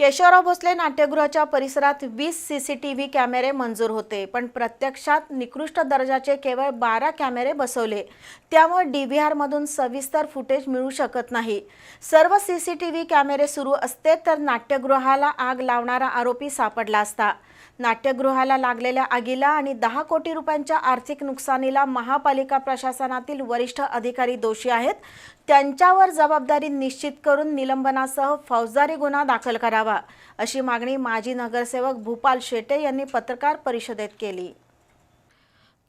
केशवराव भोसले नाट्यगृहाच्या परिसरात वीस सीसीटीव्ही कॅमेरे मंजूर होते पण प्रत्यक्षात निकृष्ट दर्जाचे केवळ बारा कॅमेरे बसवले. त्यामुळे डी व्ही आरमधून सविस्तर फुटेज मिळू शकत नाही. सर्व सीसीटीव्ही कॅमेरे सुरू असते तर नाट्यगृहाला आग लावणारा आरोपी सापडला असता. नाट्यगृहाला लागलेल्या आगीला आणि दहा कोटी रुपयांच्या आर्थिक नुकसानीला महापालिका प्रशासनातील वरिष्ठ अधिकारी दोषी आहेत. त्यांच्यावर जबाबदारी निश्चित करून निलंबनासह फौजदारी गुन्हा दाखल करावा. अशी मागणी माजी नगरसेवक भूपाल शेटे यांनी पत्रकार परिषदेत केली.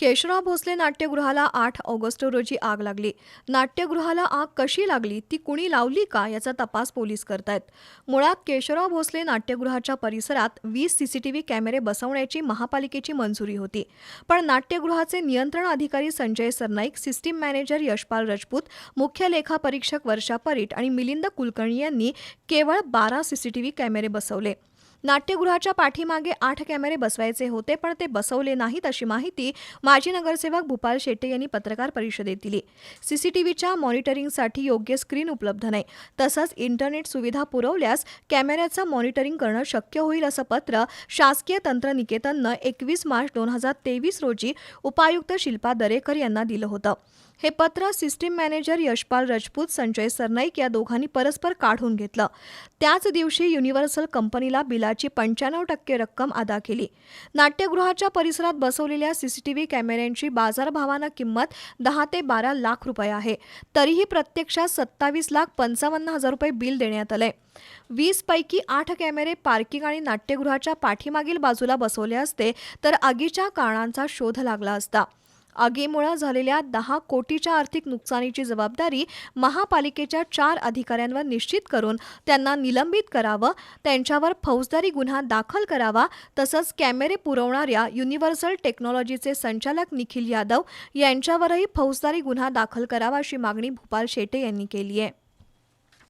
केशवराव भोसले नाट्यगृहाला आठ ऑगस्ट रोजी आग लागली. नाट्यगृहाला आग कशी लागली ती कुणी लावली का याचा तपास पोलीस करतायत. मुळात केशवराव भोसले नाट्यगृहाच्या परिसरात वीस सीसीटीव्ही कॅमेरे बसवण्याची महापालिकेची मंजुरी होती. पण नाट्यगृहाचे नियंत्रण अधिकारी संजय सरनाईक सिस्टीम मॅनेजर यशपाल राजपूत मुख्य लेखापरीक्षक वर्षा परीट आणि मिलिंद कुलकर्णी यांनी केवळ बारा सीसीटीव्ही कॅमेरे बसवले. नाट्यगृहाच्या पाठीमागे आठ कॅमेरे बसवायचे होते पण ते बसवले नाहीत अशी माहिती माजी नगरसेवक भूपाल शेट्टे यांनी पत्रकार परिषदेत दिली. सीसीटीव्हीच्या मॉनिटरिंगसाठी योग्य स्क्रीन उपलब्ध नाही. तसंच इंटरनेट सुविधा पुरवल्यास कॅमेऱ्याचं मॉनिटरिंग करणं शक्य होईल असं पत्र शासकीय तंत्रनिकेतननं एकवीस मार्च दोन हजार तेवीस रोजी उपायुक्त शिल्पा दरेकर यांना दिलं होतं. हे पत्र सिस्टीम मॅनेजर यशपाल राजपूत संजय सरनाईक या दोघांनी परस्पर काढून घेतलं. त्याच दिवशी युनिव्हर्सल कंपनीला बिला बिलाची पंच्याण्णव टक्के रक्कम अदा केली. नाट्यगृहाच्या परिसरात बसवलेल्या सीसीटीव्ही कॅमेऱ्यांची बाजारभावानं किंमत दहा ते बारा लाख रुपये आहे. तरीही प्रत्यक्षात सत्तावीस लाख पंचावन्न हजार रुपये बिल देण्यात आलंय. वीस पैकी आठ कॅमेरे पार्किंग आणि नाट्यगृहाच्या पाठीमागील बाजूला बसवले असते तर आगीच्या कारणांचा शोध लागला असता. आगीमुळे झालेल्या दहा कोटीच्या आर्थिक नुकसानीची जबाबदारी महापालिकेच्या चार अधिकाऱ्यांवर निश्चित करून त्यांना निलंबित करावं त्यांच्यावर फौजदारी गुन्हा दाखल करावा तसंच कॅमेरे पुरवणाऱ्या युनिव्हर्सल टेक्नॉलॉजीचे संचालक निखिल यादव यांच्यावरही फौजदारी गुन्हा दाखल करावा अशी मागणी भूपाल शेटे यांनी केली आहे.